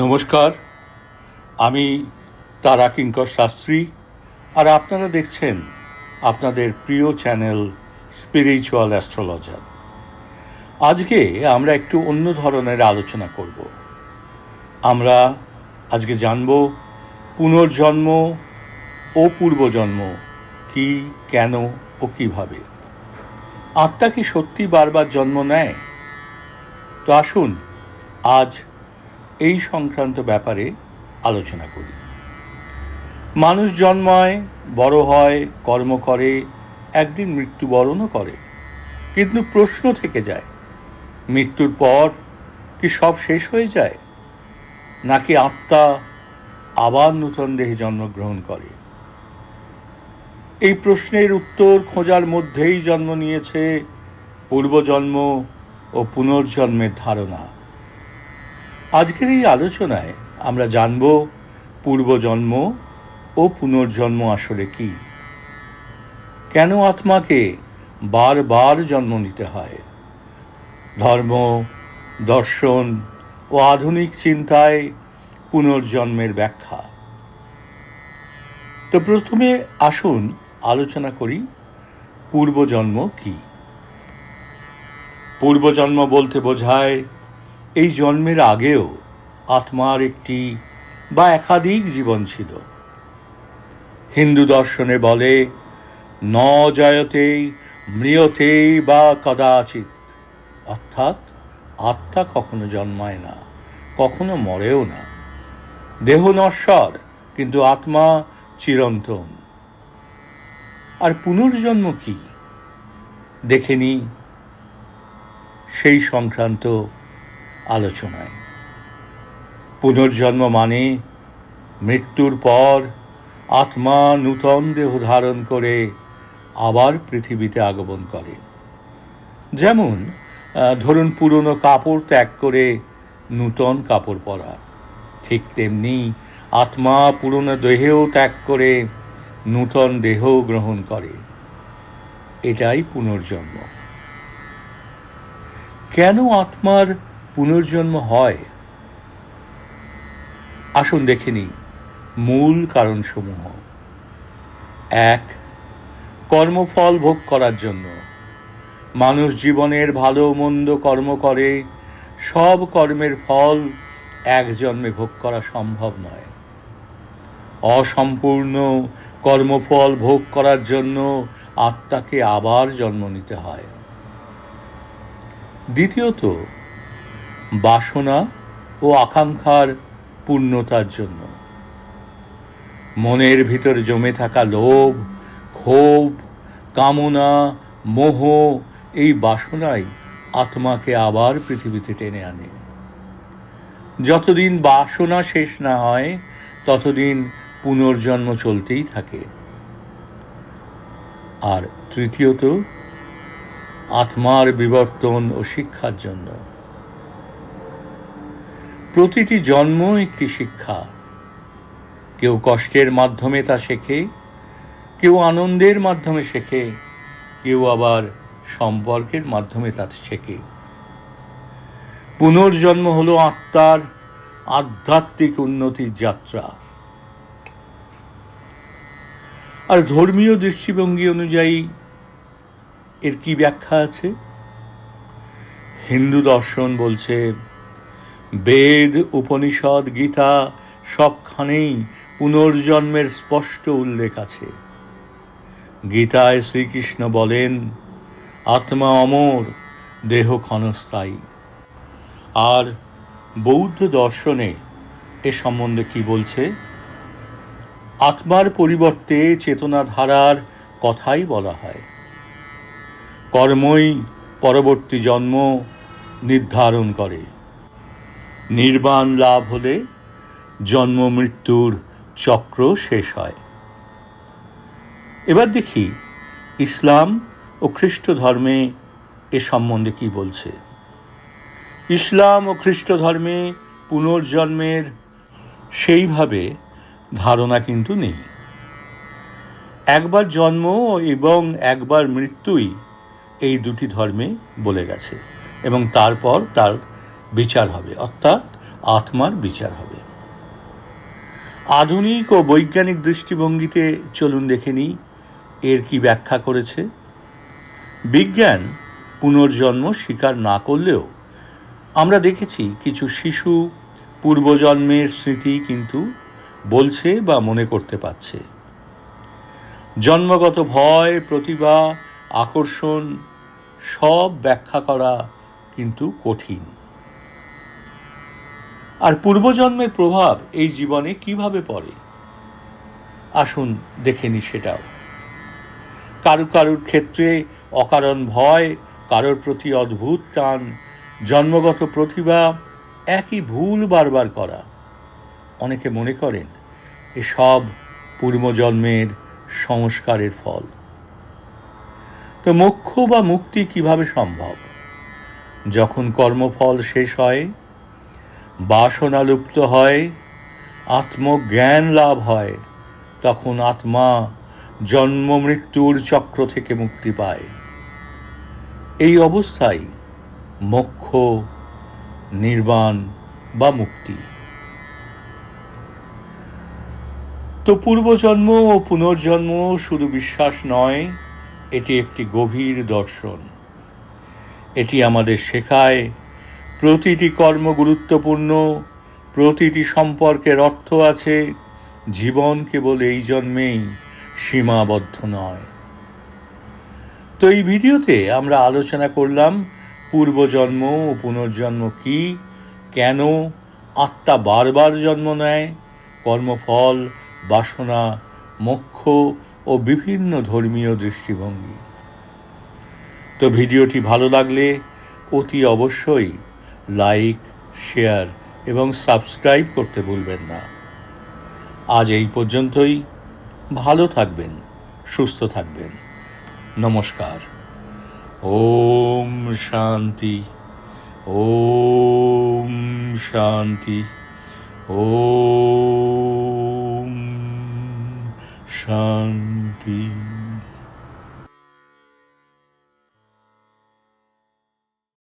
নমস্কার, আমি তারা কিঙ্কর শাস্ত্রী, আর আপনারা দেখছেন আপনাদের প্রিয় চ্যানেল স্পিরিচুয়াল অ্যাস্ট্রোলজার। আজকে আমরা একটু অন্য ধরনের আলোচনা করব। আমরা আজকে জানব পুনর্জন্ম ও পূর্বজন্ম কি, কেন ও কীভাবে। আত্মা কি সত্যি বারবার জন্ম নেয়? তো আসুন আজ এই সংক্রান্ত ব্যাপারে আলোচনা করি। মানুষ জন্মায়, বড় হয়, কর্ম করে, একদিন মৃত্যুবরণও করে। কিন্তু প্রশ্ন থেকে যায়, মৃত্যুর পর কি সব শেষ হয়ে যায়? নাকি আত্মা আবার নূতন দেহে জন্মগ্রহণ করে? এই প্রশ্নের উত্তর খোঁজার মধ্যেই জন্ম নিয়েছে পূর্বজন্ম ও পুনর্জন্মের ধারণা। আজকের এই আলোচনায় আমরা জানব পূর্বজন্ম ও পুনর্জন্ম আসলে কি? কেন আত্মাকে বারবার জন্ম নিতে হয়? ধর্ম, দর্শন ও আধুনিক চিন্তায় পুনর্জন্মের ব্যাখ্যা। তো প্রথমে আসুন আলোচনা করি পূর্বজন্ম কি? পূর্বজন্ম বলতে বোঝায় এই জন্মের আগেও আত্মার একটি বা একাধিক জীবন ছিল। হিন্দু দর্শনে বলে, ন জয়তেই, মৃয়তেই বা কদাচিৎ। অর্থাৎ আত্মা কখনো জন্মায় না, কখনো মরেও না। দেহ নশ্বর, কিন্তু আত্মা চিরন্তন। আর পুনর্জন্ম কি? দেখে নি। সেই সংক্রান্ত আলোচনায়। পুনর্জন্ম মানে মৃত্যুর পর আত্মা নূতন দেহ ধারণ করে আবার পৃথিবীতে আগমন করে। যেমন ধরুন পুরনো কাপড় ত্যাগ করে নূতন কাপড় পরা। ঠিক তেমনি আত্মা পুরনো দেহেও ত্যাগ করে নূতন দেহ গ্রহণ করে। এটাই পুনর্জন্ম। কেন আত্মার পুনর্জন্ম হয়? আসুন দেখে নিই মূল কারণসমূহ। এক, কর্মফল ভোগ করার জন্য। মানুষ জীবনের ভালো মন্দ কর্ম করে, সব কর্মের ফল এক জন্মে ভোগ করা সম্ভব নয়। অসম্পূর্ণ কর্মফল ভোগ করার জন্য আত্মাকে আবার জন্ম নিতে হয়। দ্বিতীয়ত বাসনা ও আকাঙ্ক্ষার পূর্ণতার জন্য। মনের ভিতর জমে থাকা লোভ, ক্ষোভ, কামনা, মোহ, এই বাসনাই আত্মাকে আবার পৃথিবীতে টেনে আনে। যতদিন বাসনা শেষ না হয়, ততদিন পুনর্জন্ম চলতেই থাকে। আর তৃতীয়ত, আত্মার বিবর্তন ও শিক্ষার জন্য। প্রতিটি জন্ম একটি শিক্ষা। কেউ কষ্টের মাধ্যমে তা শেখে, কেউ আনন্দের মাধ্যমে শেখে, কেউ আবার সম্পর্কের মাধ্যমে তা শেখে। পুনর্জন্ম হল আত্মার আধ্যাত্মিক উন্নতির যাত্রা। আর ধর্মীয় দৃষ্টিভঙ্গি অনুযায়ী এর কি ব্যাখ্যা আছে? হিন্দু দর্শন বলছে বেদ, উপনিষদ, গীতা সবখানেই পুনর্জন্মের স্পষ্ট উল্লেখ আছে। গীতায় শ্রীকৃষ্ণ বলেন, আত্মা অমর, দেহ ক্ষণস্থায়ী। আর বৌদ্ধ দর্শনে এ সম্বন্ধে কি বলছে? আত্মার পরিবর্তে চেতনাধারার কথাই বলা হয়। কর্মই পরবর্তী জন্ম নির্ধারণ করে। নির্বাণ লাভ হলে জন্ম মৃত্যুর চক্র শেষ হয়। এবার দেখি ইসলাম ও খ্রিস্ট ধর্মে এ সম্বন্ধে কি বলছে। ইসলাম ও খ্রিস্ট ধর্মে পুনর্জন্মের সেইভাবে ধারণা কিন্তু নেই। একবার জন্ম এবং একবার মৃত্যুই এই দুটি ধর্মে বলে গেছে এবং তারপর তার বিচার হবে, অর্থাৎ আত্মার বিচার হবে। আধুনিক ও বৈজ্ঞানিক দৃষ্টিভঙ্গিতে চলুন দেখে নিই, এর কি ব্যাখ্যা করেছে। বিজ্ঞান পুনর্জন্ম স্বীকার না করলেও আমরা দেখেছি কিছু শিশু পূর্বজন্মের স্মৃতি কিন্তু বলছে বা মনে করতে পারছে। জন্মগত ভয়, প্রতিভা, আকর্ষণ সব ব্যাখ্যা করা কিন্তু কঠিন। আর পূর্বজন্মের প্রভাব এই জীবনে কীভাবে পড়ে? আসুন দেখে নি সেটাও। কারু কারুর ক্ষেত্রে অকারণ ভয়, কারোর প্রতি অদ্ভুত টান, জন্মগত প্রতিভা একই ভুল বারবার করা। অনেকে মনে করেন, এসব পূর্বজন্মের সংস্কারের ফল। তো মোক্ষ বা মুক্তি কীভাবে সম্ভব? যখন কর্মফল শেষ হয় বাসনা লুপ্ত হয়, আত্মজ্ঞান লাভ হয়। তখন আত্মা জন্ম মৃত্যুর চক্র থেকে মুক্তি পায়। এই অবস্থায় মোক্ষ, নির্বাণ বা মুক্তি। তো পূর্বজন্ম ও পুনর্জন্ম শুধু বিশ্বাস নয়, এটি একটি গভীর দর্শন। এটি আমাদের শেখায় প্রতিটি কর্ম গুরুত্বপূর্ণ, প্রতিটি সম্পর্কের অর্থ আছে, জীবন কেবল এই জন্মেই সীমাবদ্ধ নয়। তো এই ভিডিওতে আমরা আলোচনা করলাম পূর্বজন্ম ও পুনর্জন্ম কি, কেন আত্মা বারবার জন্ম নেয়, কর্মফল, বাসনা, মোক্ষ ও বিভিন্ন ধর্মীয় দৃষ্টিভঙ্গি। তো ভিডিওটি ভালো লাগলে অতি অবশ্যই লাইক শেয়ার এবং সাবস্ক্রাইব করতে ভুলবেন না। আজ এই পর্যন্তই। ভালো থাকবেন, সুস্থ থাকবেন। নমস্কার। ওম শান্তি। ওম শান্তি। ওম শান্তি।